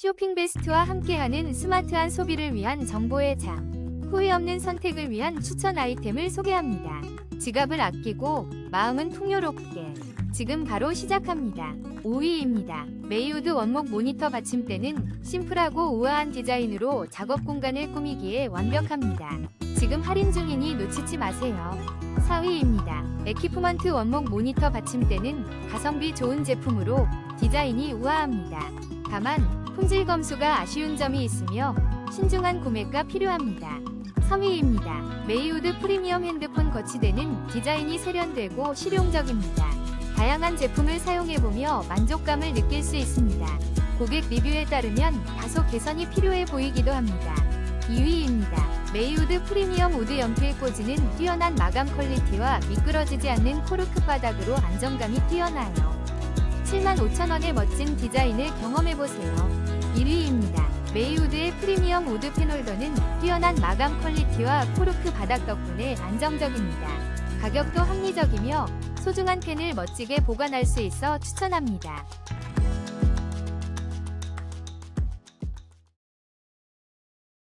쇼핑 베스트와 함께하는 스마트한 소비를 위한 정보의 장. 후회 없는 선택을 위한 추천 아이템을 소개합니다. 지갑을 아끼고 마음은 풍요롭게. 지금 바로 시작합니다. 5위입니다. 메이우드 원목 모니터 받침대는 심플하고 우아한 디자인으로 작업 공간을 꾸미기에 완벽합니다. 지금 할인 중이니 놓치지 마세요. 4위입니다. 에키프먼트 원목 모니터 받침대는 가성비 좋은 제품으로 디자인이 우아합니다. 다만 품질 검수가 아쉬운 점이 있으며 신중한 구매가 필요합니다. 3위입니다. 메이우드 프리미엄 핸드폰 거치대는 디자인이 세련되고 실용적입니다. 다양한 제품을 사용해보며 만족감을 느낄 수 있습니다. 고객 리뷰에 따르면 다소 개선이 필요해 보이기도 합니다. 2위입니다. 메이우드 프리미엄 우드 연필 꽂이는 뛰어난 마감 퀄리티와 미끄러지지 않는 코르크 바닥으로 안정감이 뛰어나요. 75,000원의 멋진 디자인을 경험해보세요. 1위입니다. 메이우드의 프리미엄 우드 펜홀더는 뛰어난 마감 퀄리티와 코르크 바닥 덕분에 안정적입니다. 가격도 합리적이며 소중한 펜을 멋지게 보관할 수 있어 추천합니다.